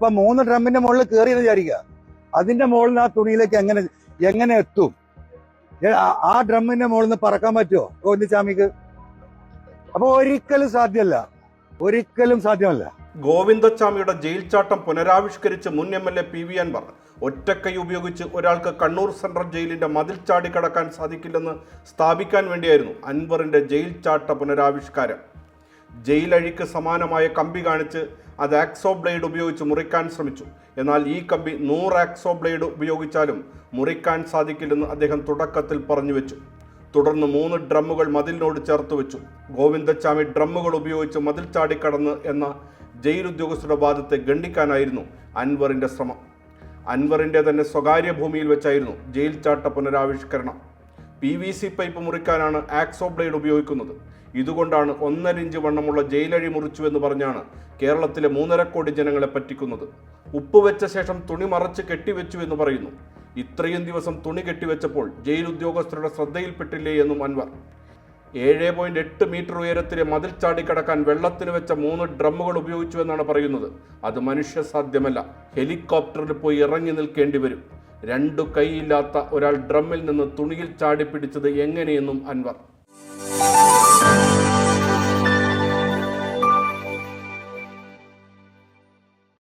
ഇപ്പൊ മൂന്ന് ഡ്രമ്മിന്റെ മുകളിൽ കയറി എന്ന് വിചാരിക്കുക. അതിന്റെ മുകളിൽ ആ തുണിയിലേക്ക് എങ്ങനെ എങ്ങനെ എത്തും? ആ- ഡ്രമ്മിന്റെ മുകളിൽ നിന്ന് പറക്കാൻ പറ്റുമോ ഗോവിന്ദസ്വാമിക്ക് അപ്പൊ ഒരിക്കലും സാധ്യമല്ല. ഒരിക്കലും സാധ്യമല്ല. ഗോവിന്ദച്ചാമിയുടെ ജയിൽ ചാട്ടം പുനരാവിഷ്കരിച്ച് മുൻ M L A P V Anvar ഒറ്റക്കൈ ഉപയോഗിച്ച് ഒരാൾക്ക് കണ്ണൂർ സെൻട്രൽ ജയിലിന്റെ മതിൽ ചാടിക്കടക്കാൻ സാധിക്കില്ലെന്ന് സ്ഥാപിക്കാൻ വേണ്ടിയായിരുന്നു അൻവറിന്റെ ജയിൽ ചാട്ട പുനരാവിഷ്കാരം. ജയിലഴിക്ക് സമാനമായ കമ്പി കാണിച്ച് അത് ആക്സോ ബ്ലേഡ് ഉപയോഗിച്ച് മുറിക്കാൻ ശ്രമിച്ചു. എന്നാൽ ഈ കമ്പി നൂറ് ആക്സോ ബ്ലേഡ് ഉപയോഗിച്ചാലും മുറിക്കാൻ സാധിക്കില്ലെന്ന് അദ്ദേഹം തുടക്കത്തിൽ പറഞ്ഞു വെച്ചു. തുടർന്ന് മൂന്ന് ഡ്രമ്മുകൾ മതിലിനോട് ചേർത്ത് വെച്ചു. ഗോവിന്ദച്ചാമി ഡ്രമ്മുകൾ ഉപയോഗിച്ച് മതിൽ ചാടിക്കടന്ന് എന്ന ജയിൽ ഉദ്യോഗസ്ഥരുടെ വാദത്തെ ഗണ്ഡിക്കാനായിരുന്നു അൻവറിന്റെ ശ്രമം. അൻവറിന്റെ തന്നെ സ്വകാര്യ ഭൂമിയിൽ വെച്ചായിരുന്നു ജയിൽ ചാട്ട പുനരാവിഷ്കരണം. പി വി സി പൈപ്പ് മുറിക്കാനാണ് ആക്സോ ബ്ലേഡ് ഉപയോഗിക്കുന്നത്. ഇതുകൊണ്ടാണ് ഒന്നര ഇഞ്ച് വണ്ണമുള്ള ജയിലഴി മുറിച്ചു എന്ന് പറഞ്ഞാണ് കേരളത്തിലെ മൂന്നര കോടി ജനങ്ങളെ പറ്റിക്കുന്നത്. ഉപ്പ് വെച്ച ശേഷം തുണി മറച്ച് കെട്ടിവെച്ചു എന്ന് പറയുന്നു. ഇത്രയും ദിവസം തുണി കെട്ടിവെച്ചപ്പോൾ ജയിൽ ഉദ്യോഗസ്ഥരുടെ ശ്രദ്ധയിൽപ്പെട്ടില്ലേ എന്നും അൻവർ. ഏഴ് പോയിന്റ് എട്ട് മീറ്റർ ഉയരത്തിലെ മതിൽ ചാടിക്കടക്കാൻ വെള്ളത്തിന് വെച്ച മൂന്ന് ഡ്രമ്മുകൾ ഉപയോഗിച്ചു എന്നാണ് പറയുന്നത്. അത് മനുഷ്യ സാധ്യമല്ല ഹെലികോപ്റ്ററിൽ പോയി ഇറങ്ങി നിൽക്കേണ്ടി വരും. രണ്ടു കൈയില്ലാത്ത ഒരാൾ ഡ്രമ്മിൽ നിന്ന് തുണിയിൽ ചാടിപ്പിടിച്ചത് എങ്ങനെയെന്നും അൻവർ